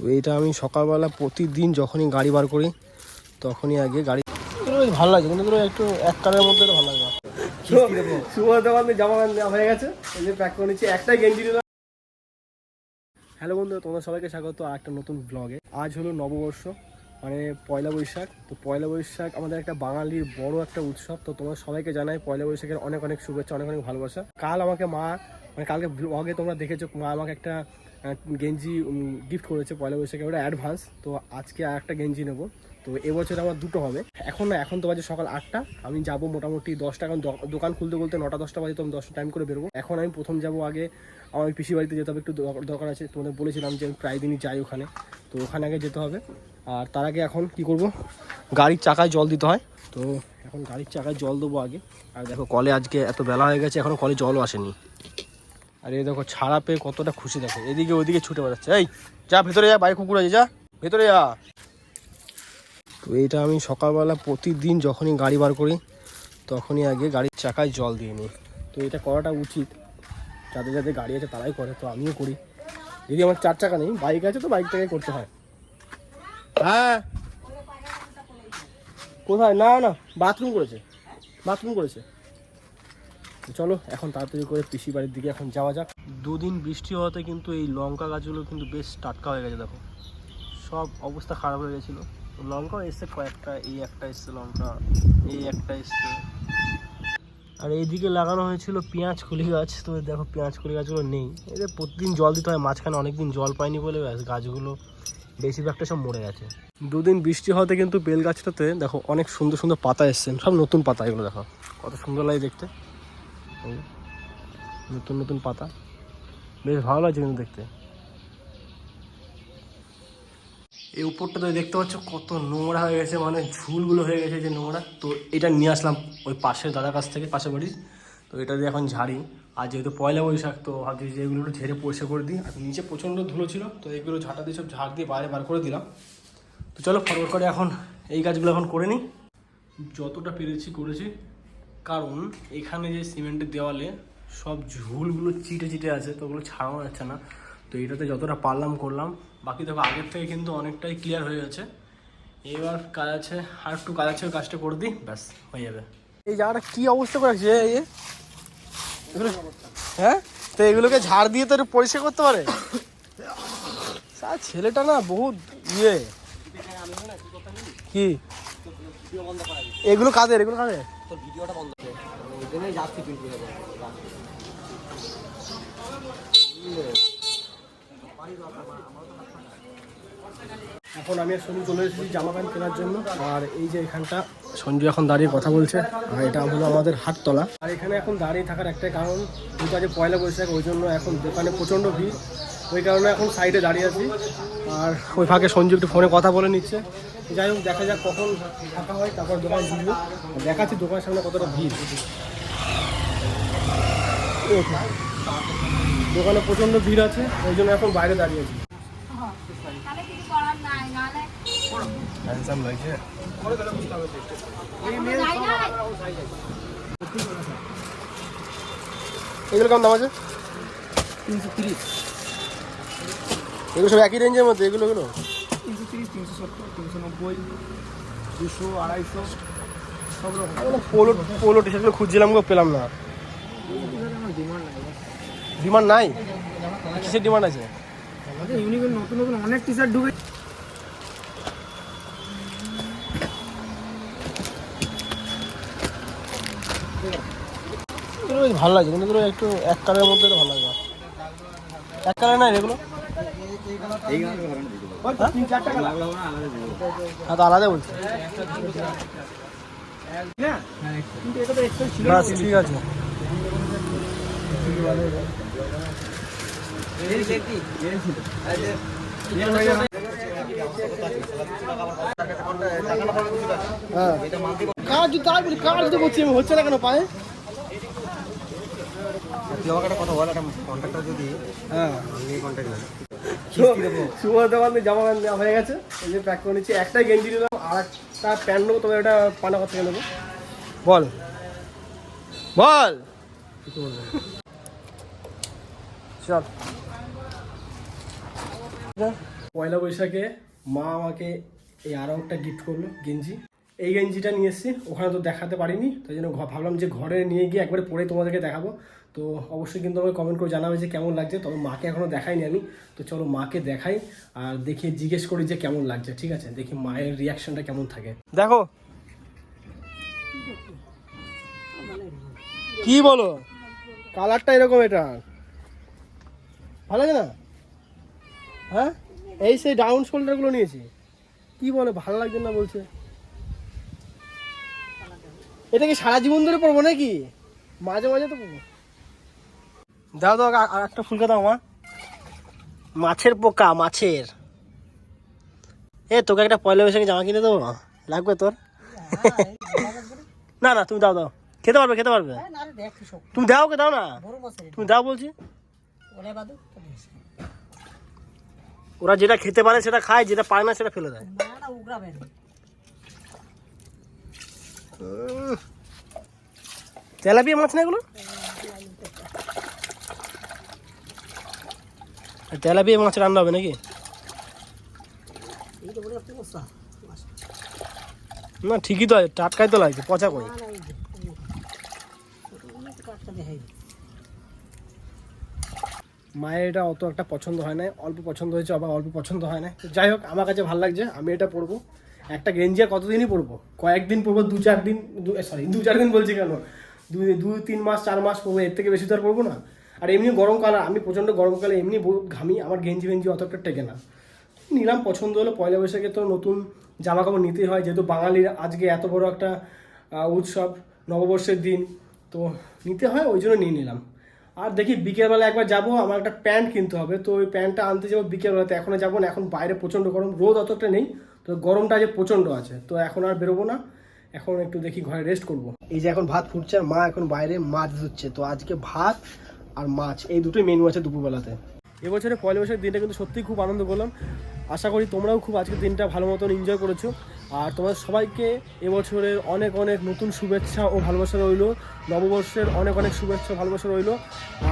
তো এটা আমি সকালবেলা প্রতিদিন যখনই গাড়ি বার করি তখনই আগে গাড়ি ভালো লাগে কিন্তু একটু এক কালারের মধ্যে ভালো লাগে জামা নেওয়া হয়ে গেছে এই যে প্যাক করে নিচ্ছি একটাই গেঞ্জি নিলাম হ্যালো বন্ধু তোমরা সবাইকে স্বাগত আর একটা নতুন ব্লগে আজ হলো নববর্ষ মানে পয়লা বৈশাখ। তো পয়লা বৈশাখ আমাদের একটা বাঙালির বড় একটা উৎসব তো তোমরা সবাইকে জানাই পয়লা বৈশাখের অনেক অনেক শুভেচ্ছা অনেক অনেক ভালোবাসা। কাল আমাকে মা মানে কালকে ব্লগে তোমরা দেখেছ মা আমাকে একটা গেঞ্জি গিফট করেছে পয়লা বৈশাখে ওটা অ্যাডভান্স তো আজকে আর একটা গেঞ্জি নেব। তো এবছর আমার দুটো হবে। এখন না, এখন তো বাজে সকাল আটটা, আমি যাব মোটামুটি দশটা এখন দোকান খুলতে খুলতে নটা, দশটা বাজে, তো আমি দশটা টাইম করে বেরোবো। এখন আমি প্রথম যাব আগে আমার পিসি বাড়িতে যেতে হবে, একটু দর- দরকার আছে তোমাদের বলেছিলাম যে আমি প্রায় দিনই যাই ওখানে। তো ওখানে আগে যেতে হবে। আর তার আগে এখন কি করব? গাড়ির চাকায় জল দিতে হয়। তো এখন গাড়ির চাকায় জল দেবো আগে। আর দেখো, কলে আজকে এত বেলা হয়ে গেছে এখনও কলে জলও আসেনি। আর এই দেখো, ছাড়া পেয়ে কতটা খুশি, দেখো। এদিকে ওদিকে ছুটে বেড়াচ্ছে। এই, যা, ভেতরে যা বাইক কুকুর আছে, যা। ভেতরে যা। তো এটা আমি সকালবেলা প্রতিদিন যখনই গাড়ি বার করি, তখনই আগে গাড়ির চাকায় জল দিয়ে নিই। তো এটা করাটা উচিত। যাদের যাদের গাড়ি আছে, তারাই করে, তো আমিও করি। যদি আমার চার চাকা নেই, বাইক আছে তো বাইকটাকে করতে হয়। হ্যাঁ। কোথায়? না না, বাথরুম করেছে। বাথরুম করেছে। চলো, এখন তাড়াতাড়ি করে পিসি বাড়ির দিকে এখন যাওয়া যাক। দুদিন বৃষ্টি হওয়াতে কিন্তু এই লঙ্কা গাছগুলো কিন্তু বেশ টাটকা হয়ে গেছে, দেখো। সব অবস্থা খারাপ হয়ে গেছিল। লঙ্কাও এসছে, কয়েকটা, এই একটা এসছে লঙ্কা, এই একটা এসছে। আর এইদিকে লাগানো হয়েছিল পেঁয়াজ কুলি গাছ। তো দেখো, পেঁয়াজ কুলি গাছগুলো নেই। এদের প্রতিদিন জল দিতে হয়, মাঝখানে অনেকদিন জল পায়নি বলে গাছগুলো বেশিরভাগটা সব মরে গেছে। দুদিন বৃষ্টি হওয়াতে কিন্তু বেল গাছটাতে, দেখো, অনেক সুন্দর সুন্দর পাতা এসছে। সব নতুন পাতা, এগুলো দেখো, কত সুন্দর লাগে দেখতে। নতুন নতুন পাতা। বেশ ভালো লাগছে কিন্তু দেখতে। এই উপরটাতে দেখতে পাচ্ছ কত নোংরা হয়ে গেছে মানে ঝুলগুলো হয়ে গেছে যে নোংরা। তো এটা নিয়ে আসলাম ওই পাশের দাদার কাছ থেকে, পাশের বাড়ির। তো এটা দিয়ে এখন ঝাড়ি। আর যেহেতু পয়লা বৈশাখ, তো ভাবছি যে এগুলো একটু ঝেড়ে পরিষ্কার করে দিই। আর নিচে প্রচণ্ড ধুলো ছিল, তো এগুলো ঝাঁটা দিয়ে সব ঝাড় দিয়ে বাইরে বার করে দিলাম। তো চলো ফরওয়ার্ড করে এখন এই কাজগুলো এখন করে নিই। যতটা পেরেছি করেছি। কারণ এখানে যে সিমেন্টের দেওয়ালে সব ঝুলগুলো চিটে চিটে আছে, তো ওগুলো ছাড়ানো যাচ্ছে না। তো এটাতে যতটা পারলাম করলাম। বাকি দেখো, আগের থেকে কিন্তু অনেকটাই ক্লিয়ার হয়ে গেছে। এবার কাজ আছে, আর একটু কাজ আছে কাজটা করে দিই, ব্যাস, হয়ে যাবে। এই জায়গাটা কি অবস্থা করে রাখছে, এই এ? এগুলো হ্যাঁ? তো এগুলোকে ঝাড় দিয়ে তো পরিষ্কার করতে পারে? ছেলেটা না বহুত ইয়ে। কি? এগুলো কাদের এগুলো কাদের? এখন আমি সঞ্জু চলে এসেছি জামা প্যান্ট কেনার জন্য। আর এই যে এখানটা সঞ্জু এখন দাঁড়িয়ে কথা বলছে। আর এটা হলো আমাদের হাটতলা। আর এখানে এখন দাঁড়িয়ে থাকার একটাই কারণ যেহেতু আজ পয়লা বৈশাখ ওই জন্য এখন দোকানে প্রচণ্ড ভিড়। ওই কারণে এখন সাইডে দাঁড়িয়ে আছি। আর ওই ফাঁকে সঞ্জু একটু ফোনে কথা বলে নিচ্ছে। যাই হোক দেখা যাক কখন ফাঁকা হয় তারপর দোকান ঢুকবো দেখাচ্ছি দোকানের সামনে কতটা ভিড়। দোকানে প্রচণ্ড ভিড় আছে ওই জন্য এখন বাইরে দাঁড়িয়ে আছি। হ্যান্ডসাম লাগছে এগুলো কেমন দাম আছে? তিনশো তিরিশ এগুলো সব একই রেঞ্জের মধ্যে এগুলো এগুলো তিনশো তিরিশ তিনশো সত্তর তিনশো নব্বই দুশো আড়াইশো সব রকম। পোলো পোলো টি শার্টগুলো খুঁজছিলাম গো পেলাম না। ডিমান্ড নাই? কিসের ডিমান্ড আছে? ইউনিকের নতুন নতুন অনেক টি শার্ট ঢুকে ভালো লাগছে কিন্তু একটু এক কালারের মধ্যে ভালো লাগবে এক কালার নাই এগুলো? হ্যাঁ আলাদা বলছি। বাস ঠিক আছে। যদি বলি যদি হচ্ছে না কেন পায়ে? তুই আমাকে একটা কথা বল একটা কন্ট্রাক্টর যদি হ্যাঁ। জামা প্যান্ট নেওয়া হয়ে গেছে। এই যে প্যাক করে নিচ্ছি একটাই গেঞ্জি নিলাম আর একটা প্যান্ট নেব তবে এটা পানাগর থেকে নেব? বল। বল। চল। পয়লা বৈশাখে মা আমাকে এই আরও একটা গিফট করল, গেঞ্জি। এই গেঞ্জিটা নিয়ে এসেছি, ওখানে তো দেখাতে পারিনি, তাই জন্য ভাবলাম যে ঘরে নিয়ে গিয়ে একবারে পরে তোমাদেরকে দেখাবো। তো অবশ্যই কিন্তু আমাকে কমেন্ট করে জানাবে যে কেমন লাগছে, তবে মাকে এখনও দেখাইনি আমি। তো চলো মাকে দেখাই, আর দেখে জিজ্ঞেস করি যে কেমন লাগছে, ঠিক আছে? দেখি মায়ের রিয়াকশনটা কেমন থাকে। দেখো। কি বলো? কালারটা এরকম এটা। ভালো লাগে না? হ্যাঁ? এই সেই ডাউন শোল্ডারগুলো নিয়েছি। কি বলে ভালো লাগছে না বলছে? এটা কি সারা জীবন ধরে পড়ব নাকি? মাঝে মাঝে তো পড়ব দাও দাও আর- আর একটা ফুলকা দাও মা। মাছের পোকা মাছের। এ তোকে একটা পয়লা বৈশাখে জামা কিনে দেবো লাগবে তোর? না না তুমি দাও দাও। খেতে পারবে খেতে পারবে। তুমি দাও কে দাও না। তুমি দাও বলছি। ওরা যেটা খেতে পারে সেটা খায় যেটা পায় না সেটা ফেলে দেয়। তেলাপিয়া মাছ না এগুলো? তেলাপিয়া মাছ রান্না হবে নাকি? না ঠিকই তো আছে টাটকাই তো লাগছে পচা কই? মায়ের এটা অত একটা পছন্দ হয় না অল্প পছন্দ হয়েছে, আবার অল্প পছন্দ হয় না যাই হোক, আমার কাছে ভালো লাগছে, আমি এটা পরবো। একটা গেঞ্জি আর কতদিনই পরবো? কয়েকদিন পরবো, দু চার দিন সরি দু চার দিন বলছি কেন? দুই দুই তিন মাস, চার মাস পরবো, এর থেকে বেশি তো আর পরবো না। আর এমনি গরমকাল আমি প্রচণ্ড গরমকালে এমনি ঘামি, আমার গেঞ্জি ফেঞ্জি অত একটা টেকে না। নিলাম, পছন্দ হলো, পয়লা বৈশাখে তো নতুন জামা কাপড় নিতেই হয়, যেহেতু বাঙালির আজকে এত বড় একটা উৎসব, নববর্ষের দিন, তো নিতে হয়, ওই জন্য নিয়ে নিলাম। আর দেখি বিকেলবেলা একবার যাব, আমার একটা প্যান্ট কিনতে হবে। তো ওই প্যান্টটা আনতে যাব বিকেলবেলাতে। এখনও যাব না, এখন বাইরে প্রচণ্ড গরম, রোদ অতটা নেই। তো গরমটা যে প্রচণ্ড আছে, তো এখন আর বেরোবো না। এখন একটু দেখি ঘরে রেস্ট করব। এই যে এখন ভাত ফুটছে আর মা এখন বাইরে মাছ ধুচ্ছে তো আজকে ভাত আর মাছ, এই দুটোই মেনু আছে দুপুরবেলাতে। এবছরে পয়লা বৈশাখের দিনটা কিন্তু সত্যিই খুব আনন্দ করলাম। আশা করি তোমরাও খুব আজকের দিনটা ভালো মতন এনজয় করেছ। আর তোমাদের সবাইকে এবছরের অনেক অনেক নতুন শুভেচ্ছা ও ভালোবাসা রইল। নববর্ষের অনেক অনেক শুভেচ্ছা ভালোবাসা রইল।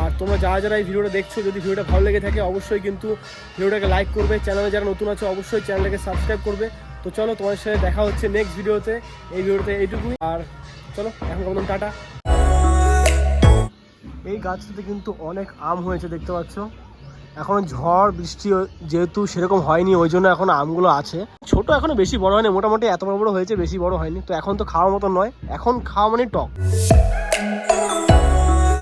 আর তোমরা যারা যারা এই ভিডিওটা দেখছ, যদি ভিডিওটা ভালো লেগে থাকে, অবশ্যই কিন্তু ভিডিওটাকে লাইক করবে। চ্যানেলে যারা নতুন আছে, অবশ্যই চ্যানেলটাকে সাবস্ক্রাইব করবে। তো চলো, তোমাদের সাথে দেখা হচ্ছে নেক্সট ভিডিওতে। এই ভিডিওতে এইটুকুই। আর চলো, এখন কেমন? টাটা। এই গাছটাতে কিন্তু অনেক আম হয়েছে, দেখতে পাচ্ছ। এখন ঝড়, বৃষ্টি যেহেতু সেরকম হয়নি, ওই জন্য এখন আমগুলো আছে। ছোট এখনও বেশি বড় হয়নি, মোটামুটি এত বড় বড় হয়েছে, বেশি বড় হয়নি। তো এখন তো খাওয়ার মতো নয়, এখন খাওয়া মানে টক।